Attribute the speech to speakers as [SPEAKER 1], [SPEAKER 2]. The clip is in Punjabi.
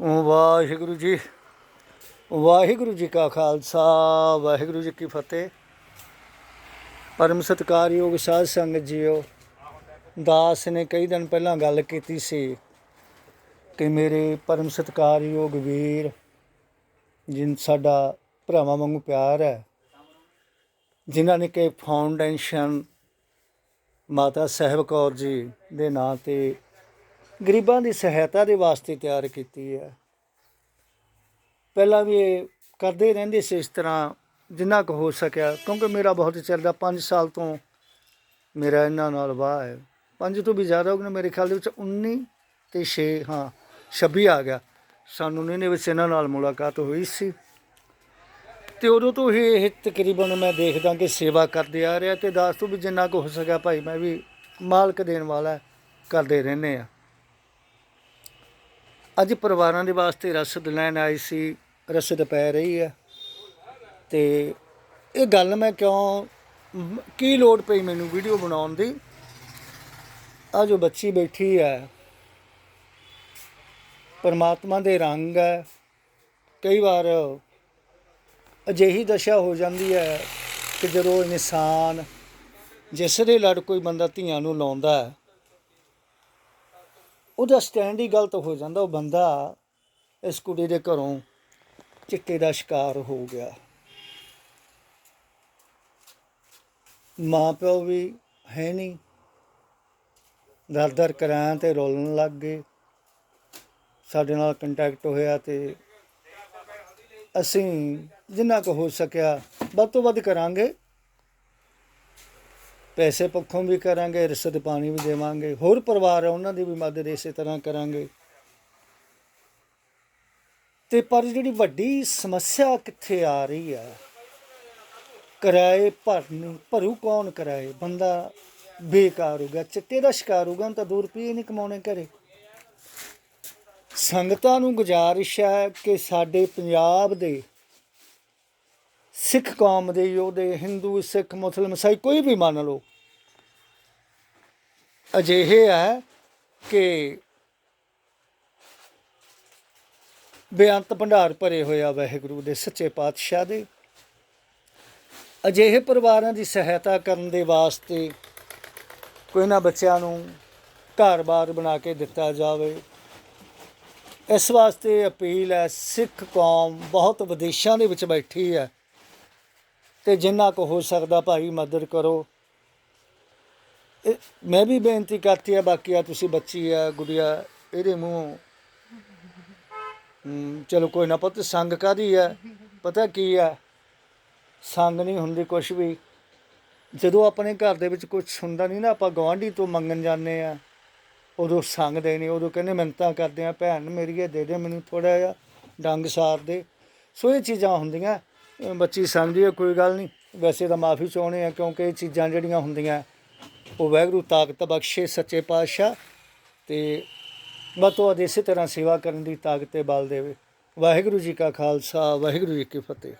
[SPEAKER 1] ਵਾਹਿਗੁਰੂ ਜੀ। ਵਾਹਿਗੁਰੂ ਜੀ ਕਾ ਖਾਲਸਾ, ਵਾਹਿਗੁਰੂ ਜੀ ਕੀ ਫਤਿਹ। ਪਰਮ ਸਤਿਕਾਰਯੋਗ ਸਾਧ ਸੰਗਤ ਜੀਓ, ਦਾਸ ਨੇ ਕਈ ਦਿਨ ਪਹਿਲਾਂ ਗੱਲ ਕੀਤੀ ਸੀ ਕਿ ਮੇਰੇ ਪਰਮ ਸਤਿਕਾਰਯੋਗ ਵੀਰ, ਜਿਨ ਸਾਡਾ ਭਰਾਵਾਂ ਵਾਂਗੂ ਪਿਆਰ ਹੈ, ਜਿਨ੍ਹਾਂ ਨੇ ਕਿ ਫਾਊਂਡੇਸ਼ਨ ਮਾਤਾ ਸਾਹਿਬ ਕੌਰ ਜੀ ਦੇ ਨਾਂ ਤੇ ਗਰੀਬਾਂ ਦੀ ਸਹਾਇਤਾ ਦੇ ਵਾਸਤੇ ਤਿਆਰ ਕੀਤੀ ਹੈ। ਪਹਿਲਾਂ ਵੀ ਇਹ ਕਰਦੇ ਰਹਿੰਦੇ ਸੀ ਇਸ ਤਰ੍ਹਾਂ ਜਿੰਨਾ ਕੁ ਹੋ ਸਕਿਆ, ਕਿਉਂਕਿ ਮੇਰਾ ਬਹੁਤ ਚੱਲਦਾ 5 ਸਾਲ ਤੋਂ ਮੇਰਾ ਇਹਨਾਂ ਨਾਲ ਵਾਹ ਹੈ। ਪੰਜ ਤੋਂ ਵੀ ਜ਼ਿਆਦਾ ਹੋ ਗਏ ਮੇਰੇ ਖਿਆਲ ਦੇ ਵਿੱਚ 19 ਤੇ 6 ਹਾਂ 26 ਆ ਗਿਆ। ਸਾਨੂੰ ਨੇ ਵਿੱਚ ਇਹਨਾਂ ਨਾਲ ਮੁਲਾਕਾਤ ਹੋਈ ਸੀ। ਤੇ ਉਦੋਂ ਤੋਂ ਹੀ ਇਹ ਤਕਰੀਬਨ ਮੈਂ ਦੇਖਦਾ ਕਿ ਸੇਵਾ ਕਰਦੇ ਆ ਰਿਹਾ ਤੇ ਦਾਸ ਤੋਂ ਵੀ ਜਿੰਨਾ ਕੁ ਹੋ ਸਕਿਆ ਭਾਈ, ਮੈਂ ਵੀ ਮਾਲਕ ਦੇਣ ਵਾਲਾ ਕਰਦੇ ਰਹਿੰਦੇ ਆ। ਅੱਜ ਪਰਿਵਾਰਾਂ ਦੇ ਵਾਸਤੇ ਰਸਦ ਲੈਣ ਆਈ ਸੀ, ਰਸਦ ਪੈ ਰਹੀ ਹੈ ਤੇ ਇਹ ਗੱਲ ਮੈਂ ਕਿਉਂ ਕੀ ਲੋੜ ਪਈ ਮੈਨੂੰ ਵੀਡੀਓ ਬਣਾਉਣ ਦੀ? ਆ ਜੋ ਬੱਚੀ ਬੈਠੀ ਹੈ, ਪਰਮਾਤਮਾ ਦੇ ਰੰਗ ਹੈ, ਕਈ ਵਾਰ ਅਜਿਹੀ ਦਸ਼ਾ ਹੋ ਜਾਂਦੀ ਹੈ ਕਿ ਜਦੋਂ ਇਨਸਾਨ ਜਿਸ ਦੇ ਲੜ ਕੋਈ ਬੰਦਾ ਧੀਆਂ ਨੂੰ ਲਾਉਂਦਾ ਹੈ ਉਹਦਾ ਸਟੈਂਡ ਹੀ ਗਲਤ ਹੋ ਜਾਂਦਾ, ਉਹ ਬੰਦਾ ਇਸ ਕੁੜੀ ਦੇ ਘਰੋਂ ਚਿੱਟੇ ਦਾ ਸ਼ਿਕਾਰ ਹੋ ਗਿਆ। ਮਾਂ ਪਿਓ ਵੀ ਹੈ ਨਹੀਂ। ਦਰ ਦਰ ਕਰਾਂ ਤੇ ਰੋਲਣ ਲੱਗ ਗਏ। ਸਾਡੇ ਨਾਲ ਕੰਟੈਕਟ ਹੋਇਆ ਤੇ ਅਸੀਂ ਜਿੰਨਾ ਕੁ ਹੋ ਸਕਿਆ, ਵੱਧ ਤੋਂ ਵੱਧ ਕਰਾਂਗੇ। ਪੈਸੇ ਪੱਖੋਂ ਵੀ ਕਰਾਂਗੇ ਰਸਦ ਪਾਣੀ ਵੀ ਦੇਵਾਂਗੇ। ਹੋਰ ਪਰਿਵਾਰ ਹੈ ਉਹਨਾਂ ਦੀ ਵੀ ਮਦਦ ਇਸੇ ਤਰ੍ਹਾਂ ਕਰਾਂਗੇ। ਤੇ ਪਰ ਜਿਹੜੀ ਵੱਡੀ ਸਮੱਸਿਆ ਕਿੱਥੇ ਆ ਰਹੀ ਹੈ ਕਿਰਾਏ ਭਰਨ, ਭਰੂ ਕੌਣ ਕਿਰਾਏ? ਬੰਦਾ ਬੇਕਾਰ ਹੋ ਗਿਆ ਚਿੱਟੇ ਦਾ ਸ਼ਿਕਾਰ ਹੋ ਤਾਂ 2 ਰੁਪਏ ਨਹੀਂ ਕਮਾਉਣੇ ਘਰੇ। ਸੰਗਤਾਂ ਨੂੰ ਗੁਜ਼ਾਰਿਸ਼ ਹੈ ਕਿ ਸਾਡੇ ਪੰਜਾਬ ਦੇ ਸਿੱਖ ਕੌਮ ਦੇ ਯੋਧੇ, ਹਿੰਦੂ, ਸਿੱਖ ਮੁਸਲਮਾਨ ਈਸਾਈ ਕੋਈ ਵੀ ਮੰਨ ਲਓ। ਅਜਿਹੇ ਹੈ ਕਿ ਬੇਅੰਤ ਭੰਡਾਰ ਭਰੇ ਹੋਇਆ ਵਾਹਿਗੁਰੂ ਦੇ ਸੱਚੇ ਪਾਤਸ਼ਾਹ ਦੇ। ਅਜਿਹੇ ਪਰਿਵਾਰਾਂ ਦੀ ਸਹਾਇਤਾ ਕਰਨ ਦੇ ਵਾਸਤੇ ਕੋਈ ਨਾ ਬੱਚਿਆਂ ਨੂੰ ਘਰ-ਬਾਰ ਬਣਾ ਕੇ ਦਿੱਤਾ ਜਾਵੇ। ਇਸ ਵਾਸਤੇ ਅਪੀਲ ਹੈ, ਸਿੱਖ ਕੌਮ ਬਹੁਤ ਵਿਦੇਸ਼ਾਂ ਦੇ ਵਿੱਚ ਬੈਠੀ ਹੈ। ਤੇ ਜਿੰਨਾ ਕੋ ਹੋ ਸਕਦਾ ਭਾਈ ਮਦਦ ਕਰੋ। ਇਹ ਮੈਂ ਵੀ ਬੇਨਤੀ ਕਰਤੀ ਆ, ਬਾਕੀ ਆ ਤੁਸੀਂ ਬੱਚੀ ਆ, ਗੁੜੀਆ, ਇਹਦੇ ਮੂੰਹ। ਚਲੋ ਕੋਈ ਨਾ ਪੁੱਤ, ਸੰਗ ਕਾਦੀ ਹੈ ਪਤਾ ਕੀ ਹੈ ਸੰਗ ਨਹੀਂ ਹੁੰਦੀ ਕੁਛ ਵੀ। ਜਦੋਂ ਆਪਣੇ ਘਰ ਦੇ ਵਿੱਚ ਕੁਝ ਹੁੰਦਾ ਨਹੀਂ ਨਾ, ਆਪਾਂ ਗਵਾਂਢੀ ਤੋਂ ਮੰਗਣ ਜਾਂਦੇ ਆ। ਉਦੋਂ ਸੰਗਦੇ ਨਹੀਂ ਉਦੋਂ ਕਹਿੰਦੇ ਮਿੰਨਤਾਂ ਕਰਦੇ ਆ, ਭੈਣ ਮੇਰੀ ਮੇਰੀਏ ਦੇ ਦੇ ਮੈਨੂੰ ਥੋੜਾ ਜਿਹਾ ਡੰਗ ਸਾਰ ਦੇ। ਸੋ ਇਹ ਚੀਜ਼ਾਂ ਹੁੰਦੀਆਂ। ਬੱਚੀ ਸਮਝਦੀ ਹੈ ਕੋਈ ਗੱਲ ਨਹੀਂ। ਵੈਸੇ ਤਾਂ ਮਾਫੀ ਚਾਹੁੰਦੇ ਆ ਕਿਉਂਕਿ ਇਹ ਚੀਜ਼ਾਂ ਜਿਹੜੀਆਂ ਹੁੰਦੀਆਂ, ਉਹ ਵਾਹਿਗੁਰੂ ਤਾਕਤ ਬਖਸ਼ੇ ਸੱਚੇ ਪਾਤਸ਼ਾਹ ਤੇ ਵੱਧ ਤੋਂ ਵੱਧ ਇਸੇ ਤਰ੍ਹਾਂ ਸੇਵਾ ਕਰਨ ਦੀ ਤਾਕਤ ਤੇ ਬਲ ਦੇਵੇ। ਵਾਹਿਗੁਰੂ ਜੀ ਕਾ ਖਾਲਸਾ, ਵਾਹਿਗੁਰੂ ਜੀ ਕੀ ਫਤਿਹ।